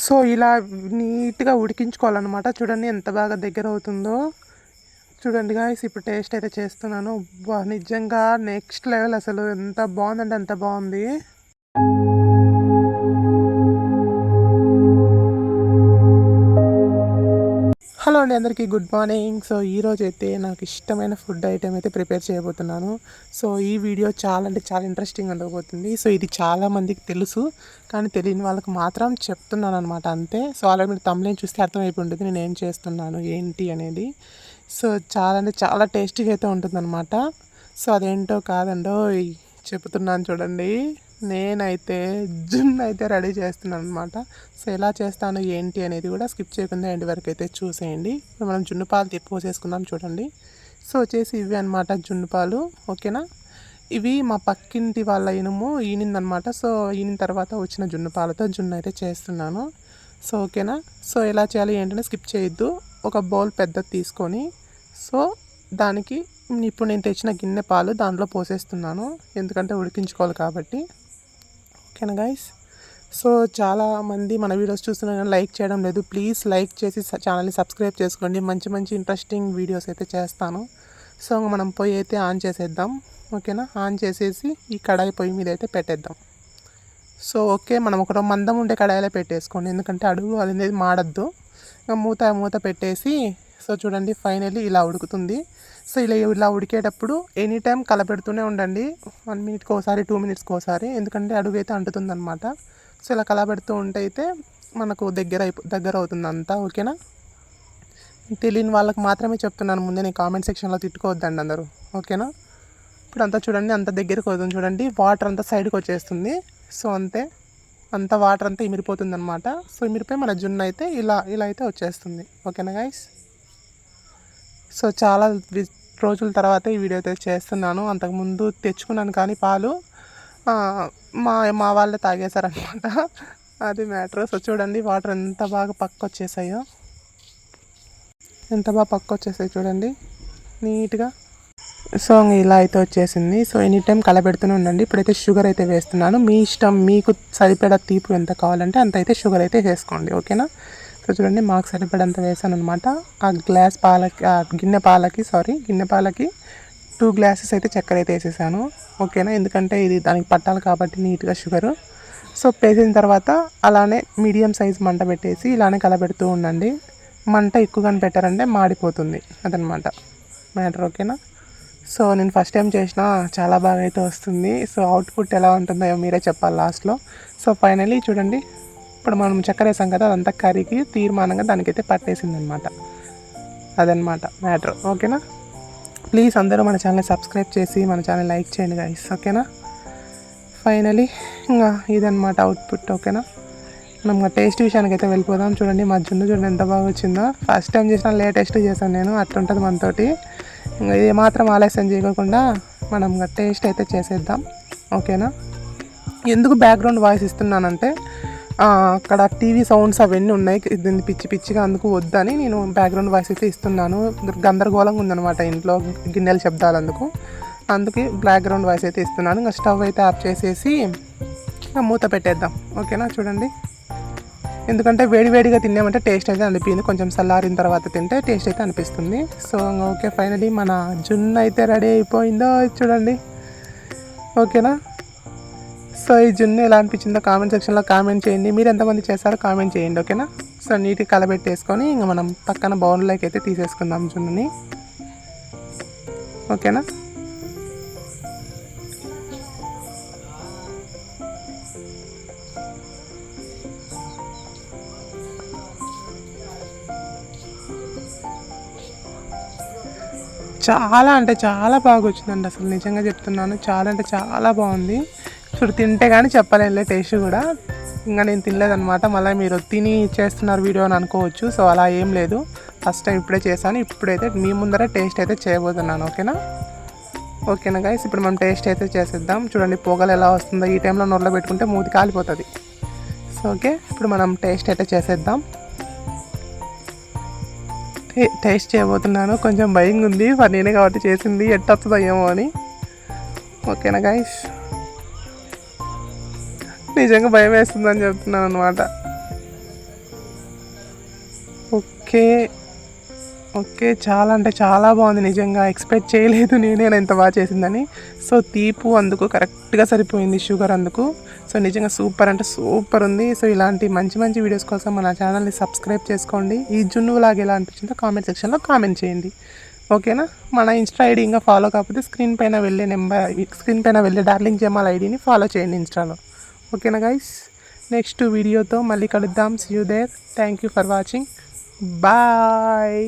So ఇలా నీట్గా ఉడికించుకోవాలన్నమాట. చూడండి ఎంత బాగా దగ్గర అవుతుందో. చూడండి గాయస్ ఇప్పుడు టేస్ట్ అయితే చేస్తున్నాను. నిజంగా నెక్స్ట్ లెవెల్ అసలు. ఎంత బాగుందంటే అంత బాగుంది. అండి అందరికీ గుడ్ మార్నింగ్. సో ఈరోజు అయితే నాకు ఇష్టమైన ఫుడ్ ఐటెం అయితే ప్రిపేర్ చేయబోతున్నాను. సో ఈ వీడియో చాలా అంటే చాలా ఇంట్రెస్టింగ్ ఉండబోతుంది. సో ఇది చాలామందికి తెలుసు కానీ తెలియని వాళ్ళకి మాత్రం చెప్తున్నాను అనమాట అంతే. సో అలా మీరు తమిళం చూస్తే అర్థమైపోయి ఉంటుంది నేను ఏం చేస్తున్నాను ఏంటి అనేది. సో చాలా అంటే చాలా టేస్టీగా అయితే ఉంటుందన్నమాట. సో అదేంటో కాదండో చెప్తున్నాను చూడండి. నేనైతే జున్ను అయితే రెడీ చేస్తున్నాను అనమాట సో ఎలా చేస్తాను ఏంటి అనేది కూడా స్కిప్ చేయకుండా ఎండ్ వరకు అయితే చూసేయండి. ఇప్పుడు మనం జున్ను పాలు తిప్పి పోసేసుకుందాం చూడండి. సో వచ్చేసి ఇవి అనమాట జున్ను పాలు ఓకేనా? ఇవి మా పక్కింటి వాళ్ళ ఇనుము ఈనిందనమాట సో ఈనిన తర్వాత వచ్చిన జున్ను పాలతో జున్ను అయితే చేస్తున్నాను. సో ఓకేనా? సో ఎలా చేయాలి ఏంటంటే స్కిప్ చేయొద్దు. ఒక బౌల్ పెద్దది తీసుకొని సో దానికి ఇప్పుడు నేను తెచ్చిన గిన్నె పాలు దాంట్లో పోసేస్తున్నాను. ఎందుకంటే ఉడికించుకోవాలి కాబట్టి. ఓకేనా గైస్ సో చాలామంది మన వీడియోస్ చూస్తున్నా కానీ లైక్ చేయడం లేదు. ప్లీజ్ లైక్ చేసి ఛానల్ని సబ్స్క్రైబ్ చేసుకోండి. మంచి మంచి ఇంట్రెస్టింగ్ వీడియోస్ అయితే చేస్తాను. సో మనం పొయ్యి అయితే ఆన్ చేసేద్దాం. ఓకేనా? ఆన్ చేసేసి ఈ కడాయి పొయ్యి మీద అయితే పెట్టేద్దాం. సో ఓకే మనం ఒక మందం ఉండే కడాయిలో పెట్టేసుకోండి. ఎందుకంటే అడుగు అనేది మాడద్దు. మూత మూత పెట్టేసి సో చూడండి ఫైనల్లీ ఇలా ఉడుకుతుంది. సో ఇలా ఇలా ఉడికేటప్పుడు ఎనీ టైం కలపెడుతూనే ఉండండి. వన్ మినిట్కి ఒకసారి టూ మినిట్స్కి ఒకసారి. ఎందుకంటే అడుగు అయితే అంటుతుందన్నమాట. సో ఇలా కలపెడుతూ ఉంటే అయితే మనకు దగ్గర అయిపో దగ్గర అవుతుంది అంతా ఓకేనా? తెలియని వాళ్ళకి మాత్రమే చెప్తున్నాను. ముందే నేను కామెంట్ సెక్షన్లో తిట్టుకోవద్దండి అందరూ ఓకేనా? ఇప్పుడు అంతా చూడండి అంత దగ్గరికి అవుతుంది చూడండి. వాటర్ అంతా సైడ్కి వచ్చేస్తుంది. సో అంతే అంత వాటర్ అంతా ఇమిరిపోతుంది అనమాట సో ఇమిరిపోయి మన జున్ను అయితే ఇలా ఇలా అయితే వచ్చేస్తుంది. ఓకేనా గైస్ సో చాలా రోజుల తర్వాత ఈ వీడియో అయితే చేస్తున్నాను. అంతకుముందు తెచ్చుకున్నాను కానీ పాలు మా మా వాళ్ళే తాగేశారనమాట అది మ్యాటర్. సో చూడండి వాటర్ ఎంత బాగా పక్క వచ్చేసాయో ఎంత బాగా పక్క వచ్చేసాయి చూడండి. నీట్గా. సో ఇలా అయితే వచ్చేసింది. సో ఎనీ టైం కలబెడుతూనే ఉండండి. ఇప్పుడైతే షుగర్ అయితే వేస్తున్నాను. మీ ఇష్టం మీకు సరిపడా తీపి ఎంత కావాలంటే అంత అయితే షుగర్ అయితే వేసుకోండి. ఓకేనా? సో చూడండి మాకు సరిపడంత వేసాను అనమాట ఆ గ్లాస్ పాలకి ఆ గిన్నె పాలకి సారీ గిన్నె పాలకి టూ గ్లాసెస్ అయితే చక్కెర అయితే వేసేసాను. ఓకేనా? ఎందుకంటే ఇది దానికి పట్టాలి కాబట్టి నీట్గా షుగరు సో వేసిన తర్వాత అలానే మీడియం సైజ్ మంట పెట్టేసి ఇలానే కలబెడుతూ ఉండండి. మంట ఎక్కువగానే పెట్టారంటే మాడిపోతుంది అదనమాట మ్యాటర్ ఓకేనా? సో నేను ఫస్ట్ టైం చేసిన చాలా బాగా అయితే వస్తుంది. సో అవుట్పుట్ ఎలా ఉంటుందో మీరే చెప్పాలి లాస్ట్లో సో ఫైనలీ చూడండి ఇప్పుడు మనం చక్కెర వేసాం కదా అదంతా కరిగి తీర్మానంగా దానికైతే పట్టేసింది అనమాట అదనమాట మ్యాటర్. ఓకేనా? ప్లీజ్ అందరూ మన ఛానల్ సబ్స్క్రైబ్ చేసి మన ఛానల్ లైక్ చేయండి గైస్ ఓకేనా? ఫైనలీ ఇంకా ఇదనమాట అవుట్పుట్ ఓకేనా? మనం టేస్ట్ విషయానికి అయితే వెళ్ళిపోదాం. చూడండి మా జున్ను చూడండి ఎంత బాగా వచ్చిందో. ఫస్ట్ టైం చేసిన లేటెస్ట్ చేశాను నేను. అట్లుంటుంది మనతోటి. ఇంకా ఏ మాత్రం ఆలస్యం చేయకుండా మనం టేస్ట్ అయితే చేసేద్దాం. ఓకేనా? ఎందుకు బ్యాక్గ్రౌండ్ వాయిస్ ఇస్తున్నానంటే అక్కడ టీవీ సౌండ్స్ అవన్నీ ఉన్నాయి. దీన్ని పిచ్చి పిచ్చిగా అందుకు వద్దని నేను బ్యాక్గ్రౌండ్ వాయిస్ అయితే ఇస్తున్నాను. గందరగోళంగా ఉందనమాట ఇంట్లో గిన్నెల శబ్దాలు అందుకు అందుకే బ్యాక్గ్రౌండ్ వాయిస్ అయితే ఇస్తున్నాను. ఇంకా స్టవ్ అయితే ఆఫ్ చేసేసి మూత పెట్టేద్దాం. ఓకేనా? చూడండి. ఎందుకంటే వేడివేడిగా తిన్నామంటే టేస్ట్ అయితే అనిపించింది. కొంచెం చల్లారిన తర్వాత తింటే టేస్ట్ అయితే అనిపిస్తుంది. సో ఓకే ఫైనలీ మన జున్ను అయితే రెడీ అయిపోయిందో చూడండి. ఓకేనా? సో ఈ జున్ను ఎలా అనిపించిందో కామెంట్ సెక్షన్లో కామెంట్ చేయండి. మీరు ఎంతమంది చేస్తారో కామెంట్ చేయండి ఓకేనా సో నీట్గా కలబెట్టేసుకొని ఇంకా మనం పక్కన బౌన్లోకి అయితే తీసేసుకుందాం జున్నుని. ఓకేనా చాలా అంటే చాలా బాగా వచ్చిందండి అసలు. నిజంగా చెప్తున్నాను చాలా అంటే చాలా బాగుంది. చూడు తింటే కానీ చెప్పలేనులే టేస్ట్ కూడా. ఇంకా నేను తినలేదనమాట మళ్ళీ మీరు తిని చేస్తున్నారు వీడియో అని అనుకోవచ్చు. సో అలా ఏం లేదు. ఫస్ట్ టైం ఇప్పుడే చేశాను. ఇప్పుడైతే మీ ముందర టేస్ట్ అయితే చేయబోతున్నాను ఓకేనా? ఓకేనా గైస్ ఇప్పుడు మనం టేస్ట్ అయితే చేసేద్దాం. చూడండి పొగలు ఎలా వస్తుందో. ఈ టైంలో నోట్లో పెట్టుకుంటే మూతి కాలిపోతుంది. సో ఓకే ఇప్పుడు మనం టేస్ట్ అయితే చేసేద్దాం. టేస్ట్ చేయబోతున్నాను. కొంచెం భయంగా ఉంది నేనే కాబట్టి చేసింది. ఎట్టొస్తుందో ఏమో అని. ఓకేనా గైస్ నిజంగా భయం వేస్తుందని చెప్తున్నాను అనమాట ఓకే. ఓకే చాలా అంటే చాలా బాగుంది. నిజంగా ఎక్స్పెక్ట్ చేయలేదు నేనే ఎంత బాగా చేసిందని. సో తీపు అందుకు కరెక్ట్గా సరిపోయింది షుగర్ అందుకు. సో నిజంగా సూపర్ అంటే సూపర్ ఉంది. సో ఇలాంటి మంచి మంచి వీడియోస్ కోసం మన ఛానల్ని సబ్స్క్రైబ్ చేసుకోండి. ఈ జున్ను లాగా ఎలా అనిపించిందో కామెంట్ సెక్షన్లో కామెంట్ చేయండి. ఓకేనా? మన ఇన్స్టా ఐడి ఇంకా ఫాలో కాకపోతే స్క్రీన్ పైన వెళ్ళే నెంబర్ స్క్రీన్ పైన వెళ్ళే డార్లింగ్ జమాల్ ఐడిని ఫాలో చేయండి ఇన్స్టాలో. ఓకేనా గైస్ నెక్స్ట్ వీడియోతో మళ్ళీ కలుద్దాం. See you there thank you for watching bye